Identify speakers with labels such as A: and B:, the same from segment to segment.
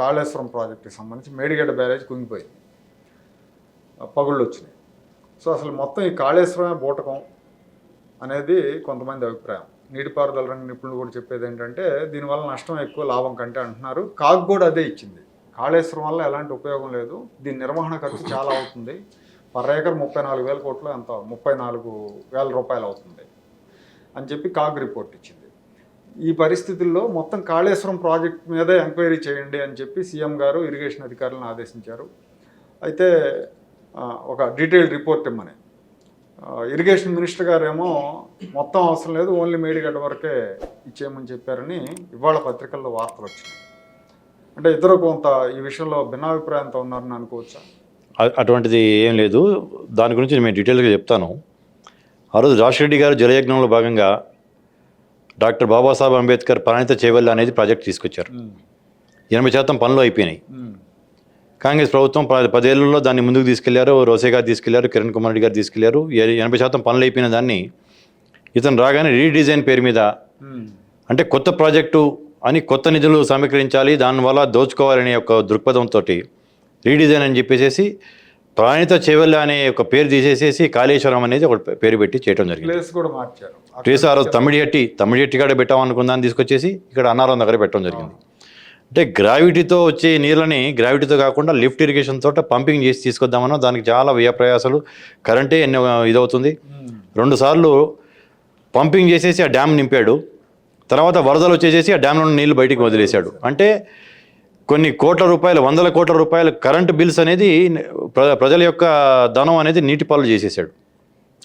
A: కాళేశ్వరం ప్రాజెక్టుకి సంబంధించి మేడిగడ్డ బ్యారేజ్ కుంగిపోయింది. పగుళ్ళు వచ్చినాయి. సో అసలు మొత్తం ఈ కాళేశ్వరమే బూటకం అనేది కొంతమంది అభిప్రాయం. నీటిపారుదల రంగ నిపుణులు కూడా చెప్పేది ఏంటంటే దీనివల్ల నష్టం ఎక్కువ లాభం కంటే అంటున్నారు. కాకు కూడా అదే ఇచ్చింది. కాళేశ్వరం వల్ల ఎలాంటి ఉపయోగం లేదు. దీని నిర్వహణ ఖర్చు చాలా అవుతుంది. పర్ ఏకర్ ముప్పై నాలుగు వేల కోట్లు ఎంత? ముప్పై నాలుగు వేల రూపాయలు అవుతుంది. అని చెప్పి కాగ్ రిపోర్ట్ ఇచ్చింది. ఈ పరిస్థితుల్లో మొత్తం కాళేశ్వరం ప్రాజెక్ట్ మీదే ఎంక్వైరీ చేయండి అని చెప్పి సీఎం గారు ఇరిగేషన్ అధికారులను ఆదేశించారు. అయితే ఒక డీటెయిల్డ్ రిపోర్ట్ ఇమ్మని. ఇరిగేషన్ మినిస్టర్ గారు ఏమో మొత్తం అవసరం లేదు ఓన్లీ మేడిగడ్డ వరకే ఇచ్చేయమని చెప్పారని ఇవాళ పత్రికల్లో వార్తలు వచ్చినాయి. అంటే ఇద్దరు కొంత ఈ విషయంలో భిన్నాభిప్రాయంతో ఉన్నారని అనుకోవచ్చా?
B: అటువంటిది ఏం లేదు. దాని గురించి నేను డీటెయిల్గా చెప్తాను. ఆ రోజు రెడ్డి గారు జలయజ్ఞంలో భాగంగా డాక్టర్ బాబాసాహెబ్ అంబేద్కర్ ప్రాణిత చేవెళ్ళ అనేది ప్రాజెక్ట్ తీసుకొచ్చారు. ఎనభై శాతం పనులు అయిపోయినాయి. కాంగ్రెస్ ప్రభుత్వం పదేళ్ళలో దాన్ని ముందుకు తీసుకెళ్ళారు రోసే గారు తీసుకెళ్ళారు కిరణ్ కుమార్ రెడ్డి గారు తీసుకెళ్ళారు. ఎనభై శాతం పనులు అయిపోయిన దాన్ని ఇతను రాగానే రీడిజైన్ పేరు మీద అంటే కొత్త ప్రాజెక్టు అని కొత్త నిధులు సమీకరించాలి దానివల్ల దోచుకోవాలనే ఒక దృక్పథంతో రీడిజైన్ అని చెప్పేసి ప్రాణిత చెవెళ్ళ అనే ఒక పేరు తీసేసేసి కాళేశ్వరం అనేది ఒక పేరు పెట్టి చేయడం జరిగింది.
A: ప్లేస్ కూడా మార్చారు.
B: ప్లేస్ ఆ రోజు తమిడిహట్టి తమిడిహట్టి కాడ పెట్టామనుకున్నాను తీసుకొచ్చేసి ఇక్కడ అన్నారం దగ్గర పెట్టడం జరిగింది. అంటే గ్రావిటీతో వచ్చే నీళ్ళని గ్రావిటీతో కాకుండా లిఫ్ట్ ఇరిగేషన్ తోట పంపింగ్ చేసి తీసుకొద్దామనో దానికి చాలా వ్యయ ప్రయాసాలు కరెంటే ఎన్నో ఇదవుతుంది.
A: ఉమ్,
B: రెండు సార్లు పంపింగ్ చేసేసి ఆ డ్యామ్ నింపాడు. తర్వాత వరదలు వచ్చేసేసి ఆ డ్యామ్ నుండి నీళ్ళు బయటికి వదిలేశాడు. అంటే కొన్ని కోట్ల రూపాయలు వందల కోట్ల రూపాయలు కరెంటు బిల్స్ అనేది ప్రజల యొక్క ధనం అనేది నీటి పాలు చేసేసాడు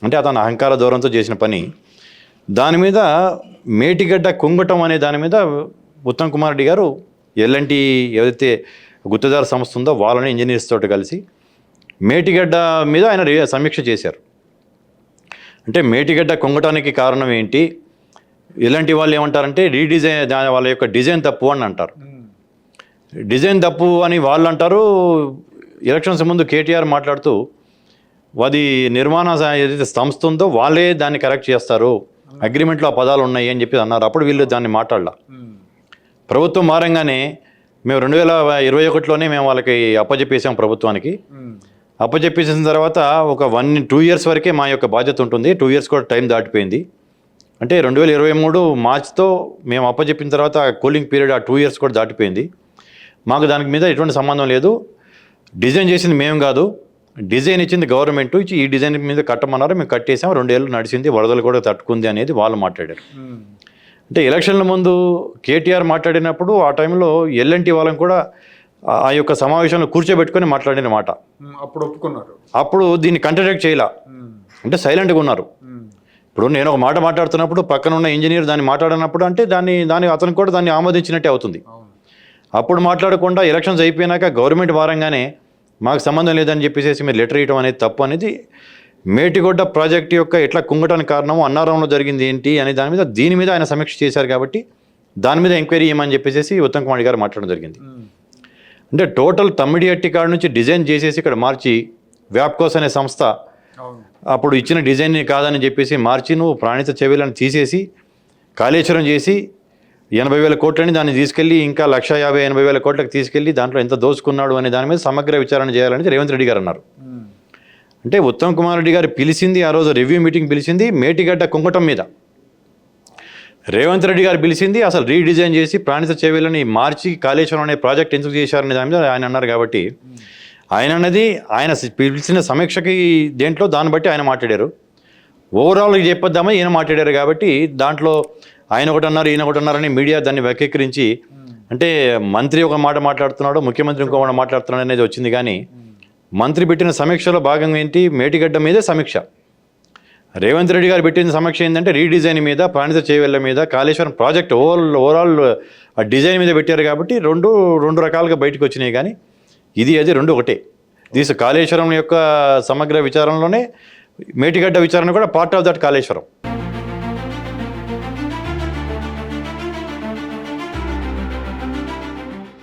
B: అంటే అతను అహంకార దూరంతో చేసిన పని. దాని మీద మేటిగడ్డ కుంగటం అనే దాని మీద ఉత్తమ్ కుమార్ రెడ్డి గారు ఎల్ఎన్టీ ఏదైతే గుత్తదార సంస్థ ఉందో వాళ్ళని ఇంజనీర్స్ తోటి కలిసి మేటిగడ్డ మీద ఆయన సమీక్ష చేశారు. అంటే మేటిగడ్డ కుంగటానికి కారణం ఏంటి? ఇలాంటి వాళ్ళు ఏమంటారంటే రీడిజైన్ దాని వాళ్ళ యొక్క డిజైన్ తప్పు అని అంటారు. డిజైన్ తప్పు అని వాళ్ళు అంటారు ఎలక్షన్స్ ముందు కేటీఆర్ మాట్లాడుతూ అది నిర్మాణ ఏదైతే సంస్థ ఉందో వాళ్ళే దాన్ని కరెక్ట్ చేస్తారు. అగ్రిమెంట్లో ఆ పదాలు ఉన్నాయి అని చెప్పి అన్నారు. అప్పుడు వీళ్ళు దాన్ని మాట్లాడాల. ప్రభుత్వం మారంగానే మేము రెండు వేల ఇరవై ఒకటిలోనే మేము వాళ్ళకి అప్పచెప్పేసాం ప్రభుత్వానికి.
A: ఉమ్,
B: అప్పచెప్పేసిన తర్వాత ఒక వన్ టూ ఇయర్స్ వరకే మా యొక్క బాధ్యత ఉంటుంది. టూ ఇయర్స్ కూడా టైం దాటిపోయింది. అంటే రెండు వేల ఇరవై మూడు మార్చ్తో మేము అప్పచెప్పిన తర్వాత కూలింగ్ పీరియడ్ ఆ టూ ఇయర్స్ కూడా దాటిపోయింది. మాకు దానికి మీద ఎటువంటి సంబంధం లేదు. డిజైన్ చేసింది మేము కాదు. డిజైన్ ఇచ్చింది గవర్నమెంట్ ఇచ్చి ఈ డిజైన్ మీద కట్టమన్నారు. మేము కట్టేసాం. రెండేళ్ళు నడిచింది. వరదలు కూడా తట్టుకుంది అనేది వాళ్ళు మాట్లాడారు. అంటే ఎలక్షన్ల ముందు కేటీఆర్ మాట్లాడినప్పుడు ఆ టైంలో ఎల్ఎన్టీ వాళ్ళని కూడా ఆ- యొక్క సమావేశంలో కూర్చోబెట్టుకొని మాట్లాడిన మాట.
A: అప్పుడు ఒప్పుకున్నారు.
B: అప్పుడు దీన్ని కంట్రడిక్ట్ చేయాల. అంటే సైలెంట్గా ఉన్నారు. ఇప్పుడు నేను ఒక మాట మాట్లాడుతున్నప్పుడు పక్కన ఉన్న ఇంజనీర్ దాన్ని మాట్లాడినప్పుడు అంటే దాన్ని దాన్ని అతను కూడా దాన్ని ఆమోదించినట్టే అవుతుంది. అప్పుడు మాట్లాడకుండా ఎలక్షన్స్ అయిపోయినాక గవర్నమెంట్ వారంగానే మాకు సంబంధం లేదని చెప్పేసి మీరు లెటర్ ఇవ్వడం అనేది తప్పు అనేది మేటిగొడ్డ ప్రాజెక్ట్ యొక్క ఎట్లా కుంగటానికి కారణము అన్నారంలో జరిగింది ఏంటి అనే దాని మీద దీని మీద ఆయన సమీక్ష చేశారు కాబట్టి దాని మీద ఎంక్వైరీ చేయమని చెప్పేసి ఉత్తమ్ కుమార్ గారు మాట్లాడడం జరిగింది. అంటే టోటల్ తమ్మిడి అట్టి కాడ నుంచి డిజైన్ చేసేసి ఇక్కడ మార్చి వ్యాప్కోస్ అనే సంస్థ అప్పుడు ఇచ్చిన డిజైన్ కాదని చెప్పేసి మార్చి నువ్వు ప్రాణిత చెవులను తీసేసి కాళేశ్వరం చేసి ఎనభై వేల కోట్లని దాన్ని తీసుకెళ్ళి ఇంకా లక్ష యాభై ఎనభై వేల కోట్లకు తీసుకెళ్ళి దాంట్లో ఎంత దోచుకున్నాడు అనే దాని మీద సమగ్ర విచారణ చేయాలని రేవంత్ రెడ్డి గారు అన్నారు. అంటే ఉత్తమ్ కుమార్ రెడ్డి గారు పిలిచింది ఆ రోజు రివ్యూ మీటింగ్ పిలిచింది మేటిగడ్డ కుంకటం మీద. రేవంత్ రెడ్డి గారు పిలిచింది అసలు రీడిజైన్ చేసి ప్రాణిత చెవులని మార్చి కాళేశ్వరం అనే ప్రాజెక్ట్ ఎందుకు చేశారనే దాని మీద ఆయన అన్నారు కాబట్టి ఆయన అన్నది ఆయన పిలిచిన సమీక్షకి దేంట్లో దాన్ని బట్టి ఆయన మాట్లాడారు. ఓవరాల్గా చెప్పొద్దామని ఈయన మాట్లాడారు కాబట్టి దాంట్లో ఆయన ఒకటి అన్నారు ఈయన ఒకటి అన్నారని మీడియా దాన్ని వ్యక్తీకరించి అంటే మంత్రి ఒక మాట మాట్లాడుతున్నాడు ముఖ్యమంత్రి ఇంకో మాట మాట్లాడుతున్నాడు అనేది వచ్చింది. కానీ మంత్రి పెట్టిన సమీక్షలో భాగం ఏంటి? మేటిగడ్డ మీదే సమీక్ష. రేవంత్ రెడ్డి గారు పెట్టిన సమీక్ష ఏంటంటే రీడిజైన్ మీద ప్రాణిత చేవెళ్ళ మీద కాళేశ్వరం ప్రాజెక్ట్ ఓవరాల్ ఓవరాల్ ఆ డిజైన్ మీద పెట్టారు కాబట్టి రెండు రెండు రకాలుగా బయటకు వచ్చినాయి. కానీ ఇది అది రెండు ఒకటే. దీస్ కాళేశ్వరం యొక్క సమగ్ర విచారణలోనే మేటిగడ్డ విచారణ కూడా part of that Kaleshwaram.